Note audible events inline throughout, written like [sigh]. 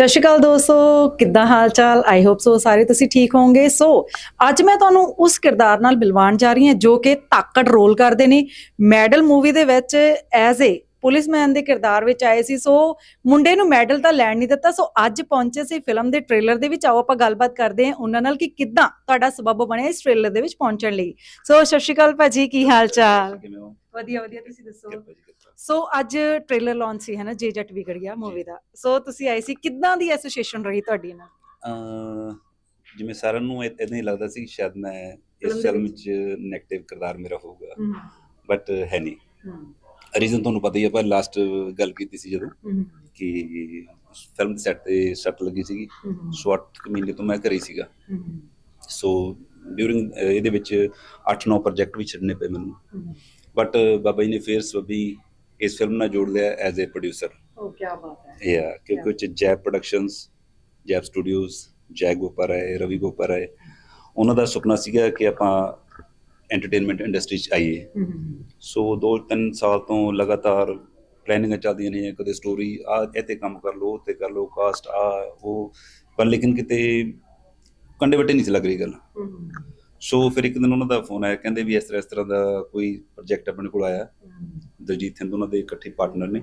ਸਤਿ ਸ਼੍ਰੀ ਅਕਾਲ ਦੋਸਤੋ, ਕਿੱਦਾਂ ਹਾਲ ਚਾਲ ਆਈ ਹੋਪ ਸੋ ਸਾਰੇ ਤੁਸੀਂ ਠੀਕ ਹੋਵੋਗੇ। ਸੋ ਅੱਜ ਮੈਂ ਤੁਹਾਨੂੰ ਉਸ ਕਿਰਦਾਰ ਨਾਲ ਮਿਲਵਾਉਣ ਜਾ ਰਹੀ ਹਾਂ ਜੋ ਕਿ ਤਾਕੜ ਰੋਲ ਕਰਦੇ ਨੇ। ਮੈਡਲ ਮੂਵੀ ਦੇ ਵਿੱਚ ਐਜ਼ ਏ ਪੁਲਿਸਮੈਨ ਦੇ ਕਿਰਦਾਰ ਵਿੱਚ ਆਏ ਸੀ। ਸੋ ਮੁੰਡੇ ਨੂੰ ਮੈਡਲ ਤਾਂ ਲੈਣ ਨਹੀਂ ਦਿੱਤਾ। ਸੋ ਅੱਜ ਪਹੁੰਚੇ ਸੀ ਫਿਲਮ ਦੇ ਟ੍ਰੇਲਰ ਦੇ ਵਿੱਚ। ਆਓ ਆਪਾਂ ਗੱਲਬਾਤ ਕਰਦੇ ਹਾਂ ਉਹਨਾਂ ਨਾਲ ਕਿ ਕਿੱਦਾਂ ਤੁਹਾਡਾ ਸਬਬ ਬਣਿਆ ਇਸ ਟ੍ਰੇਲਰ ਦੇ ਵਿੱਚ ਪਹੁੰਚਣ ਲਈ। ਸੋ ਸਤਿ ਸ਼੍ਰੀ ਅਕਾਲ ਭਾਜੀ, ਕੀ ਹਾਲ ਚਾਲ ਕਿਵੇਂ ਹੋ? ਵਧੀਆ ਵਧੀਆ ਤੁਸੀਂ ਦੱਸੋ। ਸੋ ਅੱਜ ਟ੍ਰੇਲਰ ਲਾਂਚ ਸੀ ਹੈ ਨਾ ਜੇ ਜੱਟ ਵਿਗੜ ਗਿਆ ਮੂਵੀ ਦਾ। ਸੋ ਤੁਸੀਂ ਆਏ ਸੀ ਕਿੱਦਾਂ ਦੀ ਐਸੋਸੀਏਸ਼ਨ ਰਹੀ ਤੁਹਾਡੀ ਨਾਲ? ਜਿਵੇਂ ਸਾਰਿਆਂ ਨੂੰ ਇਦਾਂ ਹੀ ਲੱਗਦਾ ਸੀ ਕਿ ਸ਼ਾਇਦ ਮੈਂ ਇਸ ਫਿਲਮ ਵਿੱਚ। 'ਚ ਨੈਗੇਟਿਵ ਕਿਰਦਾਰ ਮੇਰਾ ਹੋਊਗਾ। ਬਟ ਹੈ ਨਹੀਂ। ਰੀਜ਼ਨ ਤੁਹਾਨੂੰ ਪਤਾ ਹੀ ਹੈ ਪਰ ਲਾਸਟ ਗੱਲ ਕੀਤੀ ਸੀ ਜਦੋਂ ਕਿ ਫਿਲਮ ਦੇ ਸੈੱਟ ਤੇ ਸੱਟ ਲੱਗੀ ਸੀਗੀ। ਹਮ ਸੋ ਅੱਠ ਕੁ ਮਹੀਨੇ ਤੋਂ ਮੈਂ ਘਰੇ ਸੀਗਾ। ਸੋ ਡਿਊਰਿੰਗ ਇਹਦੇ ਵਿੱਚ 8-9 ਪ੍ਰੋਜੈਕਟ ਵੀ ਛੱਡਨੇ ਪਏ ਮੈਨੂੰ। ਬਟ ਬਾਬਾ ਜੀ ਨੇ ਫੇਰ ਸਬੀ ਇਸ ਫਿਲਮ ਨਾਲ ਜੋੜ ਲਿਆ ਐਜ਼ ਅ ਪ੍ਰੋਡਿਊਸਰ ਉਹ ਕੀ ਬਾਤ ਹੈ। ਆ ਕਿਉਂਕਿ ਉਹ ਜੈਬ ਪ੍ਰੋਡਕਸ਼ਨਸ ਜੈਬ ਸਟੂਡੀਓਜ਼ ਜੈਗ ਗੋਪਰ ਹੈ ਰਵੀ ਗੋਪਰ ਹੈ ਉਹਨਾਂ ਦਾ ਸੁਪਨਾ ਸੀਗਾ ਕਿ ਆਪਾਂ ਐਂਟਰਟੇਨਮੈਂਟ ਇੰਡਸਟਰੀ 'ਚ ਆਈਏ। ਸੋ 2-3 ਸਾਲ ਤੋਂ ਲਗਾਤਾਰ ਪਲੈਨਿੰਗਾਂ ਚੱਲਦੀਆਂ ਨੇ ਕਦੇ ਸਟੋਰੀ ਆ ਇਹ ਤੇ ਕੰਮ ਕਰ ਉਹ ਤੇ ਕਰ ਲਓ ਕਾਸਟ ਆ ਉਹ। ਪਰ ਲੇਕਿਨ ਕਿਤੇ ਕੰਡੇ ਵੱਟੇ ਨਹੀਂ ਸੀ ਲੱਗ ਰਹੀ ਗੱਲ। ਸੋ ਫਿਰ ਇੱਕ ਦਿਨ ਉਹਨਾਂ ਦਾ ਫੋਨ ਆਇਆ ਕਹਿੰਦੇ ਵੀ ਇਸ ਤਰ੍ਹਾਂ ਇਸ ਤਰ੍ਹਾਂ ਦਾ ਕੋਈ ਪ੍ਰੋਜੈਕਟ ਆਪਣੇ ਕੋਲ ਆਇਆ। ਦਲਜੀਤ ਹਿੰਦੂ ਉਹਨਾਂ ਦੇ ਇਕੱਠੇ ਪਾਰਟਨਰ ਨੇ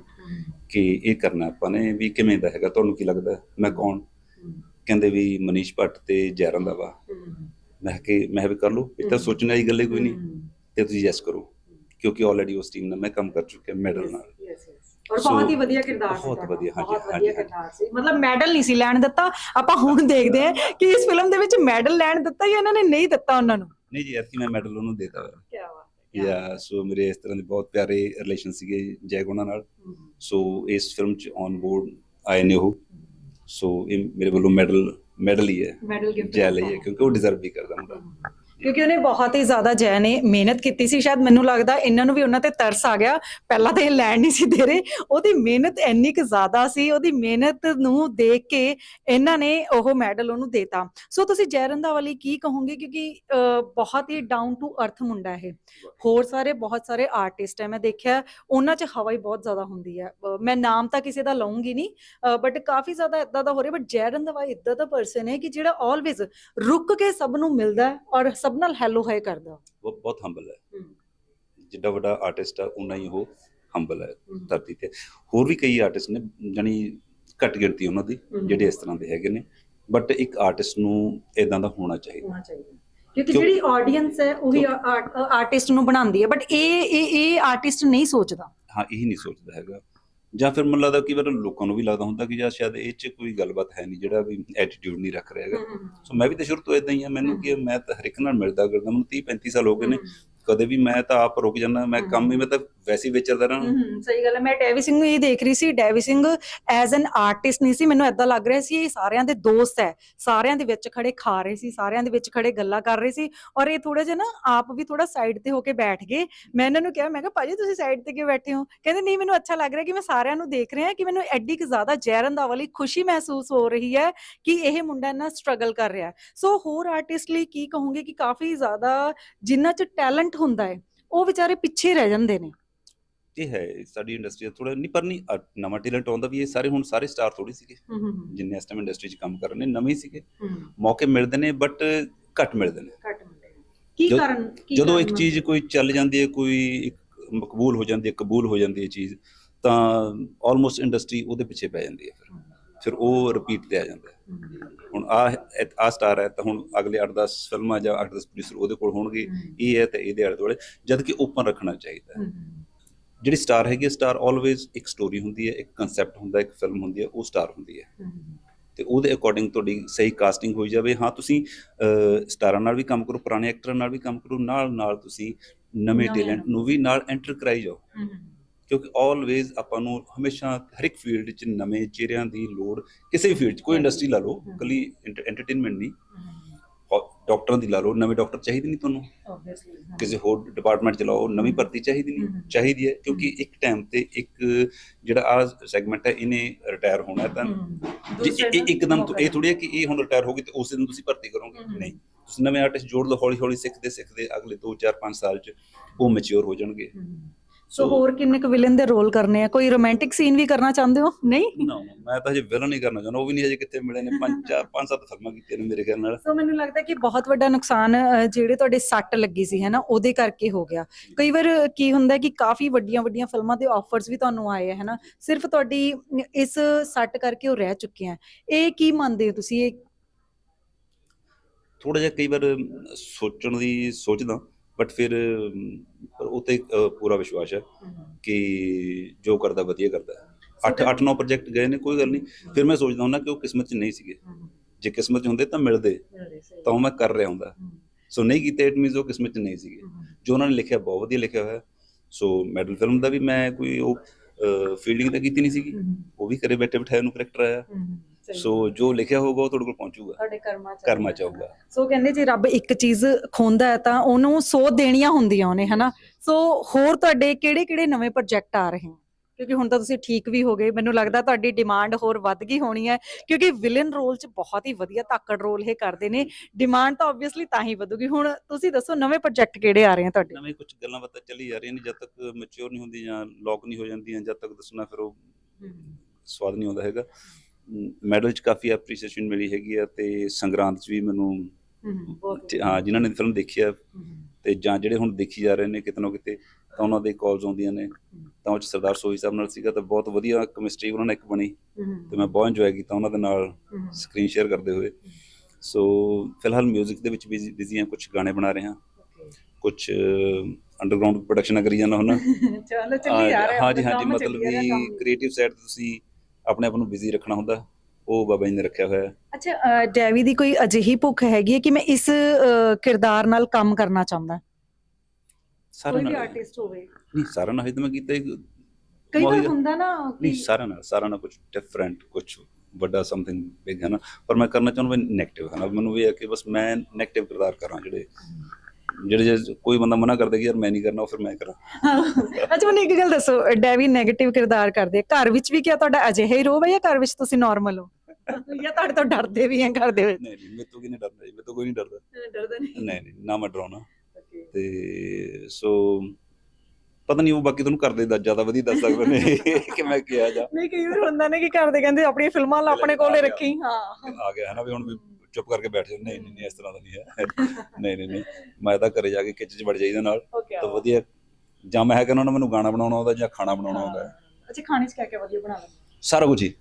ਕਿ ਇਹ ਕਰਨਾ ਆਪਾਂ ਨੇ ਵੀ ਕਿਵੇਂ ਦਾ ਹੈਗਾ ਤੁਹਾਨੂੰ ਕੀ ਲੱਗਦਾ? ਮੈਂ ਕੌਣ? ਕਹਿੰਦੇ ਵੀ ਮਨੀਸ਼ ਭੱਟ ਤੇ ਜੈ ਰੰਧਾਵਾ ਮੈਂ ਕਿਹਾ ਕਿ ਮੈਂ ਵੀ ਕਰ ਲਓ ਇਹ ਤਾਂ। ਸੋਚਣ ਵਾਲੀ ਗੱਲ ਹੀ ਕੋਈ ਨਹੀਂ। ਤੇ ਤੁਸੀਂ ਯੈਸ ਕਰੋ। ਕਿਉਂਕਿ ਆਲਰੇਡੀ ਉਸ ਟੀਮ ਨਾਲ ਮੈਂ ਕੰਮ ਕਰ ਚੁੱਕਿਆ ਮੈਡਲ ਨਾਲ। ਔਰ ਬਹੁਤ ਹੀ ਵਧੀਆ ਕਿਰਦਾਰ ਸੀ ਬਹੁਤ ਵਧੀਆ, ਹਾਂਜੀ, ਬਹੁਤ ਵਧੀਆ। ਕਿਰਦਾਰ ਸੀ। ਮਤਲਬ ਮੈਡਲ ਨਹੀਂ ਸੀ ਲੈਣ ਦਿੱਤਾ। ਆਪਾਂ ਹੁਣ ਦੇਖਦੇ ਹਾਂ ਕਿ ਇਸ ਫਿਲਮ ਦੇ ਵਿੱਚ ਮੈਡਲ ਲੈਣ ਦਿੱਤਾ ਜਾਂ ਇਹਨਾਂ ਨੇ ਨਹੀਂ ਦਿੱਤਾ ਉਹਨਾਂ ਨੂੰ? ਨਹੀਂ ਜੀ ਐਤਕੀ ਮੈਂ ਮੈਡਲ ਉਹਨੂੰ ਦੇਤਾ ਹੋਇਆ। ਕੀ ਬਾਤ ਯਾ ਸੋ ਮੇਰੇ ਇਸ ਤਰ੍ਹਾਂ ਦੇ ਬਹੁਤ ਪਿਆਰੇ ਰਿਲੇਸ਼ਨ ਸੀਗੇ ਜੈ ਗੁਣਾ ਨਾਲ। ਸੋ ਇਸ ਫਿਲਮ ਚ ਔਨ ਬੋਰਡ ਆਏ ਨੇ ਉਹ। ਸੋ ਇਹ ਮੇਰੇ ਵੱਲੋਂ ਮੈਡਲ ਮੈਡਲ ਹੀ ਹੈ। ਮੈਡਲ ਗਿਫਟ ਜੈ ਲਈ ਕਿਉਂਕਿ ਉਹ ਡਿਜ਼ਰਵ ਵੀ ਕਰਦਾ ਮੁੰਡਾ। ਕਿਉਂਕਿ ਉਹਨੇ ਬਹੁਤ ਹੀ ਜ਼ਿਆਦਾ ਜੈ ਨੇ ਮਿਹਨਤ ਕੀਤੀ ਸੀ। ਸ਼ਾਇਦ ਮੈਨੂੰ ਲੱਗਦਾ ਇਹਨਾਂ ਨੂੰ ਵੀ ਉਹਨਾਂ ਤੇ ਤਰਸ ਆ ਗਿਆ। ਪਹਿਲਾਂ ਤਾਂ ਇਹ ਲੈਣ ਨਹੀਂ ਸੀ ਦੇ ਰਹੇ। ਉਹਦੀ ਮਿਹਨਤ ਇੰਨੀ ਕੁ ਜ਼ਿਆਦਾ ਸੀ। ਉਹਦੀ ਮਿਹਨਤ ਨੂੰ ਦੇਖ ਕੇ ਇਹਨਾਂ ਨੇ ਉਹ ਮੈਡਲ ਉਹਨੂੰ ਦੇਤਾ। ਸੋ ਤੁਸੀਂ ਜੈ ਰੰਧਾਵਾ ਕੀ ਕਹੋਗੇ? ਕਿਉਂਕਿ ਬਹੁਤ ਹੀ ਡਾਊਨ ਟੂ ਅਰਥ ਮੁੰਡਾ ਇਹ। ਹੋਰ ਸਾਰੇ ਬਹੁਤ ਸਾਰੇ ਆਰਟਿਸਟ ਹੈ। ਮੈਂ ਦੇਖਿਆ, ਉਹਨਾਂ 'ਚ ਹਵਾ ਹੀ ਬਹੁਤ ਜ਼ਿਆਦਾ ਹੁੰਦੀ ਹੈ। ਮੈਂ ਨਾਮ ਤਾਂ ਕਿਸੇ ਦਾ ਲਵਾਂਗੀ ਨਹੀਂ। ਬਟ ਕਾਫੀ ਜ਼ਿਆਦਾ ਇਦਾਂ ਦਾ ਹੋ ਰਿਹਾ। ਬਟ ਜੈ ਰੰਧਾਵਾ ਇਦਾਂ ਦਾ ਪਰਸਨ ਹੈ ਕਿ ਜਿਹੜਾ ਆਲਵੇਜ਼ ਰੁਕ ਕੇ ਸਭ ਨੂੰ ਮਿਲਦਾ ਔਰ ਸਭ ਨਾਲ ਹੈਲੋ ਹਾਈ ਕਰਦਾ। ਉਹ ਬਹੁਤ ਹੰਬਲ ਹੈ। ਜਿੱਡਾ ਵੱਡਾ ਆਰਟਿਸਟ ਆ ਉਨਾ ਹੀ ਉਹ ਹੰਬਲ ਹੈ ਧਰਤੀ ਤੇ। ਹੋਰ ਵੀ ਕਈ ਆਰਟਿਸਟ ਨੇ ਜਾਨੀ ਘੱਟ ਗਿਣਤੀ ਉਹਨਾਂ ਦੀ। ਜਿਹੜੇ ਇਸ ਤਰ੍ਹਾਂ ਦੇ ਹੈਗੇ ਨੇ। ਬਟ ਇੱਕ ਆਰਟਿਸਟ ਨੂੰ ਇਦਾਂ ਦਾ ਹੋਣਾ ਚਾਹੀਦਾ। ਹੋਣਾ ਚਾਹੀਦਾ। ਕਿਉਂਕਿ ਕਿਉਂ- ਜਿਹੜੀ ਆਡੀਅנס ਹੈ ਉਹੀ ਆਰਟਿਸਟ ਨੂੰ ਬਣਾਉਂਦੀ ਹੈ। ਬਟ ਇਹ ਇਹ ਇਹ ਆਰਟਿਸਟ ਨਹੀਂ ਸੋਚਦਾ। ਹਾਂ ਇਹ ਨਹੀਂ ਸੋਚਦਾ ਹੈਗਾ। ਜਾਂ ਫਿਰ ਮੈਨੂੰ ਲੱਗਦਾ ਕਿ ਵਾਰ ਲੋਕਾਂ ਨੂੰ ਵੀ ਲੱਗਦਾ ਹੁੰਦਾ ਕਿ ਜਾਂ ਸ਼ਾਇਦ ਇਹ 'ਚ ਕੋਈ ਗੱਲਬਾਤ ਹੈ ਨਹੀਂ ਜਿਹੜਾ ਵੀ ਐਟੀਟਿਊਡ ਨਹੀਂ ਰੱਖ ਰਿਹਾ ਹੈਗਾ। ਸੋ ਮੈਂ ਵੀ ਤਾਂ ਸ਼ੁਰੂ ਤੋਂ ਇਦਾਂ ਹੀ ਆ ਮੈਨੂੰ ਕਿ ਮੈਂ ਤਾਂ ਹਰ ਇੱਕ ਨਾਲ ਮਿਲਦਾ ਕਰਦਾ ਮੈਨੂੰ 30 35 ਸਾਲ ਹੋ ਗਏ ਨੇ। ਕਦੇ ਵੀ ਮੈਂ ਤਾਂ ਆਪ ਰੁਕ ਜਾਂਦਾ ਮੈਂ ਕੰਮ ਹੀ ਮੈਂ ਤਾਂ ਵੈਸੇ ਹੀ ਵਿਚਰਦਾ ਰਹਾਂ ਹਮ ਸਹੀ ਗੱਲ ਹੈ। ਮੈਂ ਡੈਵੀ ਸਿੰਘ ਨੂੰ ਇਹ ਦੇਖ ਰਹੀ ਸੀ, Davy Singh as an artist ਨਹੀਂ ਸੀ, ਮੈਨੂੰ ਐਦਾਂ ਲੱਗ ਰਿਹਾ ਸੀ ਇਹ ਸਾਰਿਆਂ ਦੇ ਦੋਸਤ ਹੈ। ਸਾਰਿਆਂ ਦੇ ਵਿੱਚ ਖੜੇ ਖਾ ਰਹੇ ਸੀ, ਸਾਰਿਆਂ ਦੇ ਵਿੱਚ ਖੜੇ ਗੱਲਾਂ ਕਰ ਰਹੇ ਸੀ ਔਰ ਇਹ ਥੋੜਾ ਜਿਹਾ ਨਾ ਆਪ ਵੀ ਥੋੜਾ ਸਾਈਡ ਤੇ ਹੋ ਕੇ ਬੈਠ ਗਏ। ਮੈਂ ਇਹਨਾਂ ਨੂੰ ਕਿਹਾ, ਮੈਂ ਕਿਹਾ, ਭਾਜੀ ਤੁਸੀਂ ਸਾਈਡ ਤੇ ਕਿਉਂ ਬੈਠੇ ਹੋ? ਕਹਿੰਦੇ, ਨਹੀਂ, ਮੈਨੂੰ ਅੱਛਾ ਲੱਗ ਰਿਹਾ ਕਿ ਮੈਂ ਸਾਰਿਆਂ ਨੂੰ ਦੇਖ ਰਿਹਾ ਕਿ ਮੈਨੂੰ ਐਡੀ ਕੁ ਜ਼ਿਆਦਾ ਜੈਰਨ ਦਾ ਵਾਲੀ ਖੁਸ਼ੀ ਮਹਿਸੂਸ ਹੋ ਰਹੀ ਹੈ ਕਿ ਇਹ ਮੁੰਡਾ ਇੰਨਾ ਸਟਰਗਲ ਕਰ ਰਿਹਾ ਸੋ ਹੋਰ ਆਰਟਿਸਟ ਲਈ ਕੀ ਕਹੋਗੇ ਕਿ ਕਾਫੀ ਜ਼ਿਆਦਾ ਜਿਨ੍ਹਾਂ 'ਚ ਟੈਲੈਂਟ ਹੁੰਦਾ ਹੈ, ਉਹ ਵਿਚਾਰੇ ਪਿੱਛੇ ਰਹਿ ਜਾਂਦੇ ਨੇ। ਇਹ ਹੈ ਸਾਡੀ ਇੰਡਸਟਰੀ ਥੋੜਾ ਨਹੀਂ ਪਰ ਨਹੀਂ ਅ, ਨਵਾਂ ਟੈਲੈਂਟ ਆਉਂਦਾ ਵੀ ਇਹ ਸਾਰੇ ਹੁਣ ਸਾਰੇ ਸਟਾਰ ਥੋੜੀ ਸੀਗੇ। ਜਿੰਨੇ ਇਸ ਟਾਈਮ ਇੰਡਸਟਰੀ 'ਚ ਕੰਮ ਕਰ ਰਹੇ ਨੇ ਨਵੇਂ ਹੀ। ਸੀਗੇ ਮੌਕੇ ਮਿਲਦੇ ਨੇ ਬਟ ਘੱਟ ਮਿਲਦੇ ਨੇ। ਘੱਟ ਮਿਲਦੇ ਨੇ। ਕੀ ਜਦ- ਕਾਰਨ ਕੀ ਜਦੋਂ ਕਾਰਨ ਇੱਕ ਚੀਜ਼ ਕੋਈ ਚੱਲ ਜਾਂਦੀ ਹੈ ਕੋਈ ਇੱਕ ਮਕਬੂਲ ਹੋ ਜਾਂਦੀ ਹੈ ਕਬੂਲ ਹੋ ਜਾਂਦੀ ਹੈ ਚੀਜ਼ ਤਾਂ ਆਲਮੋਸਟ ਇੰਡਸਟਰੀ ਉਹਦੇ ਪਿੱਛੇ ਪੈ ਜਾਂਦੀ ਹੈ ਫਿਰ। ਫਿਰ ਉਹ ਰਿਪੀਟ ਤੇ ਆ ਜਾਂਦਾ ਹੈ। ਹੁਣ ਆ ਆ ਸਟਾਰ ਹੈ ਤਾਂ ਹੁਣ ਅਗਲੇ 8-10 ਫਿਲਮਾਂ ਜਾਂ 8-10 ਪ੍ਰੋਡਿਊਸਰ ਉਹਦੇ ਕੋਲ ਹੋਣਗੇ। ਹਮ, ਇਹ ਹੈ ਤੇ ਇਹਦੇ ਆਲੇ ਦੁਆਲੇ ਜਦ ਕਿ ਓਪਨ ਰੱਖਣਾ ਚਾਹੀਦਾ ਹੈ। ਜਿਹੜੀ ਸਟਾਰ ਹੈਗੀ ਸਟਾਰ ਆਲਵੇਜ਼ ਇੱਕ ਸਟੋਰੀ ਹੁੰਦੀ ਹੈ ਇੱਕ ਕਨਸੈਪਟ ਹੁੰਦਾ ਇੱਕ ਫਿਲਮ ਹੁੰਦੀ ਹੈ ਉਹ ਸਟਾਰ ਹੁੰਦੀ ਹੈ। ਤੇ ਉਹਦੇ ਅਕੋਰਡਿੰਗ ਤੁਹਾਡੀ ਸਹੀ ਕਾਸਟਿੰਗ ਹੋਈ ਜਾਵੇ। ਹਾਂ ਤੁਸੀਂ ਸਟਾਰਾਂ ਨਾਲ ਵੀ ਕੰਮ ਕਰੋ ਪੁਰਾਣੇ ਐਕਟਰਾਂ ਨਾਲ ਵੀ ਕੰਮ ਕਰੋ ਨਾਲ ਨਾਲ ਤੁਸੀਂ ਨਵੇਂ ਟੈਲੈਂਟ ਨੂੰ। ਵੀ ਨਾਲ ਐਂਟਰ ਕਰਾਈ ਜਾਓ। ਕਿਉਂਕਿ ਆਲਵੇਜ਼ ਆਪਾਂ ਨੂੰ ਹਮੇਸ਼ਾ ਹਰ ਇੱਕ ਫੀਲਡ 'ਚ ਨਵੇਂ ਚਿਹਰਿਆਂ ਦੀ ਲੋੜ ਕਿਸੇ ਵੀ ਫੀਲਡ 'ਚ ਕੋਈ ਇੰਡਸਟਰੀ ਲਾ ਲਓ। ਕੱਲੀ ਐਂਟਰਟੇਨਮੈਂਟ ਨਹੀਂ। ਡਾਕਟਰਾਂ ਦੀ ਲਾ ਲਓ ਨਵੇਂ ਡਾਕਟਰ ਚਾਹੀਦੇ ਨਹੀਂ ਤੁਹਾਨੂੰ ਹਾਂ। ਕਿਸੇ ਹੋਰ ਡਿਪਾਰਟਮੈਂਟ ਚ ਲਾਓ ਨਵੀਂ। ਭਰਤੀ ਚਾਹੀਦੀ ਨਹੀਂ। ਚਾਹੀਦੀ ਹੈ ਕਿਉਂਕਿ ਇੱਕ ਟਾਈਮ ਤੇ ਇੱਕ ਜਿਹੜਾ ਆ ਸੈਗਮੈਂਟ ਹੈ ਇਹਨੇ ਰਿਟਾਇਰ ਹੋਣਾ ਤਾਂ ਜੇ ਇੱਕਦਮ ਇਹ ਥੋੜੀ ਹੈ ਕਿ ਇਹ ਹੁਣ ਰਿਟਾਇਰ ਹੋ ਗਈ ਤੇ ਉਸ ਦਿਨ ਤੁਸੀਂ ਭਰਤੀ ਕਰੋਗੇ। ਨਹੀਂ ਤੁਸੀਂ ਨਵੇਂ ਆਰਟਿਸਟ ਜੋੜ ਲਓ ਹੌਲੀ ਹੌਲੀ ਸਿੱਖਦੇ ਸਿੱਖਦੇ ਅਗਲੇ 2 4 5 ਸਾਲ ਚ ਉਹ ਮੈਚੁਰ ਹੋ ਜਾਣਗੇ ਸੋ ਹੋਰ ਕਿੰਨੇ ਕੁ ਵਿਲਨ ਦੇ ਰੋਲ ਕਰਨੇ ਆ? ਕੋਈ ਰੋਮਾਂਟਿਕ ਸੀਨ ਵੀ ਕਰਨਾ ਚਾਹੁੰਦੇ ਹੋ? ਨਹੀਂ। ਨਾ ਨਾ, ਮੈਂ ਤਾਂ ਹਜੇ ਵਿਲਨ ਹੀ ਕਰਨਾ ਚਾਹੁੰਦਾ ਉਹ ਵੀ ਨਹੀਂ ਹਜੇ ਕਿੱਥੇ ਮਿਲੇ ਨੇ। ਪੰਜ ਚਾਰ ਪੰਜ ਸੱਤ ਫਿਲਮਾਂ ਕੀਤੀਆਂ ਨੇ ਮੇਰੇ ਖਿਆਲ ਨਾਲ। ਸੋ ਮੈਨੂੰ ਲੱਗਦਾ ਕਿ ਬਹੁਤ ਵੱਡਾ ਨੁਕਸਾਨ ਜਿਹੜੇ ਤੁਹਾਡੇ ਸੱਟ ਲੱਗੀ ਸੀ ਹੈ ਨਾ ਉਹਦੇ ਕਰਕੇ ਹੋ ਗਿਆ। ਕਈ ਵਾਰ ਕੀ ਹੁੰਦਾ ਕਿ ਕਾਫੀ ਵੱਡੀਆਂ ਵੱਡੀਆਂ ਫਿਲਮਾਂ ਦੇ ਆਫਰਸ ਵੀ ਤੁਹਾਨੂੰ ਆਏ ਹੈ ਨਾ ਸਿਰਫ ਤੁਹਾਡੀ ਇਸ ਸੱਟ ਕਰਕੇ ਉਹ ਰਹਿ ਚੁੱਕੇ ਆ। ਇਹ ਕੀ ਮੰਨਦੇ ਹੋ ਤੁਸੀਂ? ਇਹ ਥੋੜਾ ਜਿਹਾ ਕਈ ਵਾਰ ਸੋਚਣ ਦੀ ਸੋਚਦਾ। ਬਟ ਫਿਰ ਪਰ ਉਹ ਤੇ ਅ, ਪੂਰਾ ਵਿਸ਼ਵਾਸ ਹੈ ਕਿ ਜੋ ਕਰਦਾ ਵਧੀਆ ਕਰਦਾ ਅੱਠ ਅੱਠ ਨੌ ਪ੍ਰੋਜੈਕਟ ਗਏ ਨੇ ਕੋਈ ਗੱਲ ਨਹੀਂ। ਫਿਰ ਮੈਂ ਸੋਚਦਾ ਹੁੰਦਾ ਕਿ ਉਹ ਕਿਸਮਤ 'ਚ ਨਹੀਂ ਸੀਗੇ। ਜੇ ਕਿਸਮਤ 'ਚ ਹੁੰਦੇ ਤਾਂ ਮਿਲਦੇ। ਤਾਂ ਉਹ ਮੈਂ ਕਰ ਰਿਹਾ ਹੁੰਦਾ। ਸੋ ਨਹੀਂ ਕੀਤੇ ਇਟ ਮੀਨਸ ਉਹ ਕਿਸਮਤ 'ਚ ਨਹੀਂ ਸੀਗੇ। ਜੋ ਉਹਨਾਂ ਨੇ ਲਿਖਿਆ ਬਹੁਤ ਵਧੀਆ ਲਿਖਿਆ ਹੋਇਆ। ਸੋ ਮੈਡਲ ਫਿਲਮ ਦਾ ਵੀ ਮੈਂ ਕੋਈ ਉਹ ਫੀਲਡਿੰਗ ਤਾਂ ਕੀਤੀ ਨਹੀਂ ਸੀਗੀ। ਉਹ ਵੀ ਘਰੇ ਬੈਠੇ ਬਿਠਾਏ ਨੂੰ ਕਰੈਕਟਰ ਆਇਆ ਸੋ ਜੋ ਲਿਖਿਆ ਹੋਊਗਾ ਉਹ ਤੁਹਾਡੇ ਕੋਲ ਪਹੁੰਚੂਗਾ। ਤੁਹਾਡੇ ਕਰਮਾਂ ਚ ਕਰਮਾ ਚਾਹੂਗਾ ਸੋ ਕਹਿੰਦੇ ਜੇ ਰੱਬ ਇੱਕ ਚੀਜ਼ ਖੋਂਦਾ ਹੈ ਤਾਂ ਉਹਨੂੰ ਸੌ ਦੇਣੀਆਂ ਹੁੰਦੀਆਂ ਉਹਨੇ ਹਨਾ? ਸੋ ਹੋਰ ਤੁਹਾਡੇ ਕਿਹੜੇ ਕਿਹੜੇ ਨਵੇਂ ਪ੍ਰੋਜੈਕਟ ਆ ਰਹੇ ਹਨ? ਕਿਉਂਕਿ ਹੁਣ ਤਾਂ ਤੁਸੀਂ ਠੀਕ ਵੀ ਹੋ ਗਏ। ਮੈਨੂੰ ਲੱਗਦਾ ਤੁਹਾਡੀ ਡਿਮਾਂਡ ਹੋਰ ਵੱਧ ਗਈ ਹੋਣੀ ਹੈ। ਕਿਉਂਕਿ ਵਿਲਨ ਰੋਲ 'ਚ ਬਹੁਤ ਹੀ ਵਧੀਆ ਤਾਕੜ ਰੋਲ ਇਹ ਕਰਦੇ ਨੇ। ਡਿਮਾਂਡ ਤਾਂ ਆਬਵੀਅਸਲੀ ਤਾਂ ਹੀ ਵਧੂਗੀ। ਹੁਣ ਤੁਸੀਂ ਦੱਸੋ ਨਵੇਂ ਪ੍ਰੋਜੈਕਟ ਕਿਹੜੇ ਆ ਰਹੇ ਹਨ ਤੁਹਾਡੇ? ਨਵੇਂ ਕੁਝ ਗੱਲਾਂ ਬਾਤਾਂ ਚੱਲੀ ਜਾ ਰਹੀਆਂ ਨੇ। ਜਦ ਤੱਕ ਮੈਚੁਰ ਨਹੀਂ ਹੁੰਦੀ ਜਾਂ ਲੌਕ ਨਹੀਂ ਹੋ ਜਾਂਦੀਆਂ ਜਦ ਤੱਕ ਦੱਸਣਾ ਫਿਰ ਉਹ ਸਵਾਦ ਨਹੀਂ ਆਉਂਦਾ ਹੈਗਾ। ਮੈਡਲ 'ਚ ਕਾਫੀ ਐਪਰੀਸੀਏਸ਼ਨ ਮਿਲੀ ਹੈਗੀ ਆ ਤੇ ਸੰਗਰਾਂਦ 'ਚ ਵੀ ਮੈਨੂੰ ਹਾਂ ਜਿਨ੍ਹਾਂ ਨੇ ਫਿਲਮ ਦੇਖੀ ਆ ਤੇ ਜਾਂ ਜਿਹੜੇ ਹੁਣ ਦੇਖੀ ਜਾ ਰਹੇ ਨੇ ਕਿਤੇ ਨਾ ਕਿਤੇ ਤਾਂ ਉਹਨਾਂ ਦੇ ਕਾਲਸ ਆਉਂਦੀਆਂ ਨੇ। ਤਾਂ ਉਹ 'ਚ ਸਰਦਾਰ ਸੋਹੀ ਸਾਹਿਬ ਨਾਲ ਸੀਗਾ ਤਾਂ ਬਹੁਤ ਵਧੀਆ ਕੈਮਿਸਟਰੀ ਉਹਨਾਂ ਨਾਲ ਇੱਕ ਬਣੀ। ਤੇ ਮੈਂ ਬਹੁਤ ਇੰਜੋਏ ਕੀਤਾ ਉਹਨਾਂ ਦੇ ਨਾਲ ਸਕਰੀਨ ਸ਼ੇਅਰ ਕਰਦੇ ਹੋਏ। ਸੋ ਫਿਲਹਾਲ 뮤직 ਦੇ ਵਿੱਚ ਬਿਜ਼ੀ ਹਾਂ ਕੁਝ ਗਾਣੇ ਬਣਾ ਰਹੇ। ਹਾਂ ਕੁਝ ਅੰਡਰਗਰਾਉਂਡ ਪ੍ਰੋਡਕਸ਼ਨ ਕਰੀ ਜਾਂਦਾ ਹੁੰਦਾ [laughs] ਚਲੋ ਚੱਲੀ ਜਾ ਰਿਹਾ ਹਾਂ ਜੀ ਹਾਂ ਜੀ ਮਤਲਬ ਵੀ ਕ੍ਰੀਏਟਿਵ ਸਾਈਡ ਤੁਸੀਂ ਆਪਣੇ ਆਪ ਨੂੰ ਬਿਜ਼ੀ ਰੱਖਣਾ ਹੁੰਦਾ ਉਹ ਬਾਬਾ ਜੀ ਨੇ ਰੱਖਿਆ ਹੋਇਆ ਹੈ। ਅੱਛਾ ਡੈਵੀ ਦੀ ਕੋਈ ਅਜਿਹੀ ਭੁੱਖ ਹੈਗੀ ਹੈ ਕਿ ਮੈਂ ਇਸ ਕਿਰਦਾਰ ਨਾਲ ਕੰਮ ਕਰਨਾ ਚਾਹੁੰਦਾ ਸਾਰਾ ਕੋਈ ਵੀ ਨਾਲ। ਆਰਟਿਸਟ ਹੋਵੇ। ਨਹੀਂ ਸਾਰਾ ਨਾਲ ਤਾਂ ਮੈਂ ਕੀਤਾ ਹੀ। ਕਈ ਵਾਰ ਹੁੰਦਾ ਨਾ ਨਹੀਂ ਕਿ ਸਾਰਾ ਨਾਲ ਸਾਰਾ ਨਾਲ ਕੁਝ ਡਿਫਰੈਂਟ ਕੁਝ ਵੱਡਾ ਸਮਥਿੰਗ ਬਿਗ ਹੈ ਨਾ। ਪਰ ਮੈਂ ਕਰਨਾ ਚਾਹੁੰਦਾ ਮੈਂ 네ਗੇਟਿਵ ਹੈ ਨਾ। ਮੈਨੂੰ ਇਹ ਹੈ ਕਿ ਬਸ ਮੈਂ 네ਗੇਟਿਵ ਕਿਰਦਾਰ ਕਰਾਂ ਜਿਹੜੇ ਜਿਹੜੇ ਜੇ ਕੋਈ ਬੰਦਾ ਮਨਾ ਕਰਦਾ ਕਿ ਯਾਰ ਮੈਂ ਨਹੀਂ ਕਰਨਾ ਉਹ ਫਿਰ ਮੈਂ ਕਰਾਂ। ਅੱਛਾ ਮੈਨੂੰ ਇੱਕ ਗੱਲ ਦੱਸੋ ਡੈਵੀ 네ਗੇਟਿਵ ਕਿਰਦਾਰ ਕਰਦੇ ਘਰ ਵਿੱਚ ਵੀ ਕਿਆ ਤੁਹਾਡਾ ਅਜਿਹਾ ਹੀ ਰੋਬ ਹੈ ਜਾਂ ਘਰ ਵਿੱਚ ਤੁਸੀਂ ਨਾਰਮਲ ਹੋ? ਜਾਂ ਤੁਹਾਡੇ ਤੋਂ ਡਰਦੇ ਵੀ ਆ ਘਰ ਦੇ ਵਿੱਚ? ਨਹੀਂ ਨਹੀਂ ਮੇਰੇ ਤੋਂ ਕੀ ਨਹੀਂ ਡਰਦਾ ਜੀ? ਮੇਰੇ ਤੋਂ ਕੋਈ ਨਹੀਂ ਡਰਦਾ। ਡਰਦੇ ਨਹੀਂ। ਨਹੀਂ ਨਾ ਮੈਂ ਡਰਾਉਣਾ। ਤੇ ਸੋ ਪਤਾ ਨਹੀਂ ਉਹ ਬਾਕੀ ਤੁਹਾਨੂੰ ਕਰਦੇ ਦਾ ਜ਼ਿਆਦਾ ਵਧੀਆ ਦੱਸ ਸਕਦੇ ਨੇ [laughs] ਕਿ ਮੈਂ ਕਿਹਾ ਜਾ। ਨਹੀਂ ਕਈ ਵਾਰ ਹੁੰਦਾ ਨੇ ਕਿ ਘਰ ਦੇ ਕਹਿੰਦੇ ਆਪਣੀ ਫਿਲਮਾਂ ਲਾ ਆਪਣੇ ਕੋਲੇ ਰੱਖੀ ਹਾਂ। ਆ ਗਿਆ ਹੈ ਨਾ ਵੀ ਹੁਣ ਵੀ ਚੁੱਪ ਕਰਕੇ ਬੈਠ ਜਾ ਨਹੀਂ ਨਹੀਂ ਇਸ ਤਰ੍ਹਾਂ ਦਾ ਨਹੀਂ ਹੈ। ਨਹੀਂ ਨਹੀਂ ਨਹੀਂ। ਮੈਂ ਤਾਂ ਘਰੇ ਜਾ ਕੇ ਕਿਚਨ 'ਚ ਵੜ ਜਾਈਦਾ ਨਾਲ। ਤਾਂ ਵਧੀਆ। ਜਾਂ ਮੈਂ ਕਹਿੰਦਾ ਉਹਨਾਂ ਮੈਨੂੰ ਗਾਣਾ ਬਣਾਉਣਾ ਆਉਂਦਾ ਜਾਂ ਖਾਣਾ ਬਣਾਉਣਾ ਆਉਂਦਾ ਹੈ। ਅੱਛਾ ਖਾਣੇ 'ਚ ਕਿਆ ਕਿਆ ਵਧੀਆ ਬਣਾ ਲੈਂਦੇ ਸਾਰਾ ਕੁਝ ਹੀ।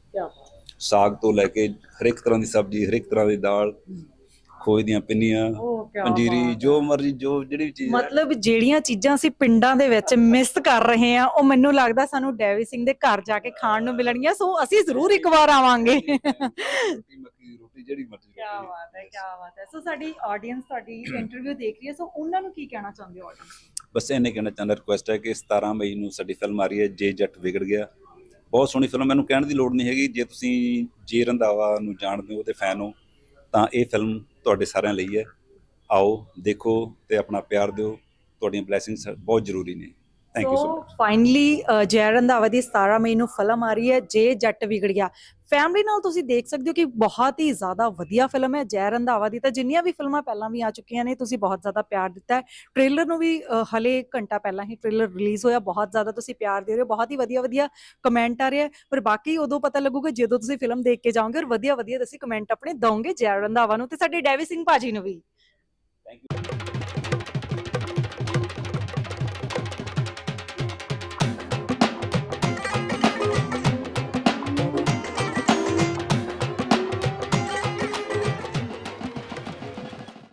ਸਾਗ ਤੋਂ ਲੈ ਕੇ ਹਰ ਇੱਕ ਤਰ੍ਹਾਂ ਦੀ ਸਬਜ਼ੀ ਹਰ ਇੱਕ ਤਰ੍ਹਾਂ ਦੀ ਦਾਲ ਖੋਏ ਦੀਆਂ ਪਿੰਨੀਆਂ ਪੰਜੀਰੀ ਜੋ ਮਰਜ਼ੀ ਜੋ ਜਿਹੜੀ ਵੀ ਚੀਜ਼ ਹੈ। ਮਤਲਬ ਜਿਹੜੀਆਂ ਚੀਜ਼ਾਂ ਅਸੀਂ ਪਿੰਡਾਂ ਦੇ ਵਿੱਚ ਮਿਸ ਕਰ ਰਹੇ ਹਾਂ ਉਹ ਮੈਨੂੰ ਲੱਗਦਾ ਸਾਨੂੰ ਡੈਵੀ ਸਿੰਘ ਦੇ ਘਰ ਜਾ ਕੇ ਖਾਣ ਨੂੰ ਮਿਲਣਗੀਆਂ। ਸੋ ਅਸੀਂ ਜ਼ਰੂਰ ਇੱਕ ਵਾਰ ਆਵਾਂਗੇ। ਜਿਹੜੀ ਮਰਜ਼ੀ ਕਿਆ ਰੋਟੀ ਬਾਤ ਹੈ Yes. ਬਾਤ ਹੈ। ਸੋ ਸਾਡੀ ਆਡੀਅנס ਤੁਹਾਡੀ ਇੰਟਰਵਿਊ ਦੇਖ ਰਹੀ ਹੈ। ਸੋ ਉਹਨਾਂ ਨੂੰ ਕੀ ਕਹਿਣਾ ਚਾਹੁੰਦੇ ਹੋ ਆਡੀਅנס ਬਸ ਇਹਨੇ ਕਹਿਣਾ ਚਾਹੁੰਦਾ ਰਿਕੁਐਸਟ ਹੈ ਕਿ 17 ਮਈ ਨੂੰ ਸਾਡੀ ਫਿਲਮ ਆ ਰਹੀ ਹੈ ਜੇ ਜੱਟ ਵਿਗੜ ਗਿਆ। ਬਹੁਤ ਸੋਹਣੀ ਫਿਲਮ ਮੈਨੂੰ ਕਹਿਣ ਦੀ ਲੋੜ ਨਹੀਂ ਹੈਗੀ। ਜੇ ਤੁਸੀਂ ਜੇ ਰੰਧਾਵਾ ਨੂੰ ਜਾਣਦੇ ਹੋ ਤੇ ਫੈਨ ਹੋ ਤਾਂ ਇਹ ਫਿਲਮ ਤੁਹਾਡੇ ਸਾਰਿਆਂ ਲਈ ਹੈ। ਆਓ ਦੇਖੋ ਤੇ ਆਪਣਾ ਪਿਆਰ ਦਿਓ। ਤੁਹਾਡੀਆਂ ਬਲੇਸਿੰਗਸ ਬਹੁਤ ਜ਼ਰੂਰੀ ਨੇ। Thank you so much finally Jay Randhawa ਦੀ 17 ਮਈ ਨੂੰ ਫਿਲਮ ਆ ਰਹੀ ਹੈ ਜੇ ਜੱਟ ਵਿਗੜ ਗਿਆ ਫੈਮਿਲੀ ਨਾਲ ਤੁਸੀਂ ਦੇਖ ਸਕਦੇ ਹੋ ਕਿ ਬਹੁਤ ਹੀ ਜ਼ਿਆਦਾ ਵਧੀਆ ਫਿਲਮ ਹੈ ਜੈ ਰੰਧਾਵਾ ਦੀ ਤਾਂ ਜਿੰਨੀਆਂ ਵੀ ਫਿਲਮਾਂ ਪਹਿਲਾਂ ਵੀ ਆ ਚੁੱਕੀਆਂ ਨੇ ਤੁਸੀਂ ਬਹੁਤ ਜ਼ਿਆਦਾ ਪਿਆਰ ਦਿੱਤਾ ਹੈ ਟ੍ਰੇਲਰ ਨੂੰ ਵੀ ਅ, ਹਲੇ ਘੰਟਾ ਪਹਿਲਾਂ ਹੀ ਟ੍ਰੇਲਰ ਰਿਲੀਜ਼ ਹੋਇਆ ਬਹੁਤ ਜ਼ਿਆਦਾ ਤੁਸੀਂ ਪਿਆਰ ਦੇ ਰਹੇ ਹੋ ਬਹੁਤ ਹੀ ਵਧੀਆ ਵਧੀਆ ਕਮੈਂਟ ਆ ਰਹੇ ਹੈ ਪਰ ਬਾਕੀ ਉਦੋਂ ਪਤਾ ਲੱਗੂਗਾ ਜਦੋਂ ਤੁਸੀਂ ਫਿਲਮ ਦੇਖ ਕੇ ਜਾਓਗੇ ਔਰ ਵਧੀਆ ਵਧੀਆ ਤੁਸੀਂ ਕਮੈਂਟ ਆਪਣੇ ਦਵੋਗੇ ਜੈ ਰੰਧਾਵਾ ਨੂੰ ਤੇ ਸਾਡੇ ਡੈਵੀ ਸਿੰਘ ਭਾਜੀ ਨੂੰ ਵੀ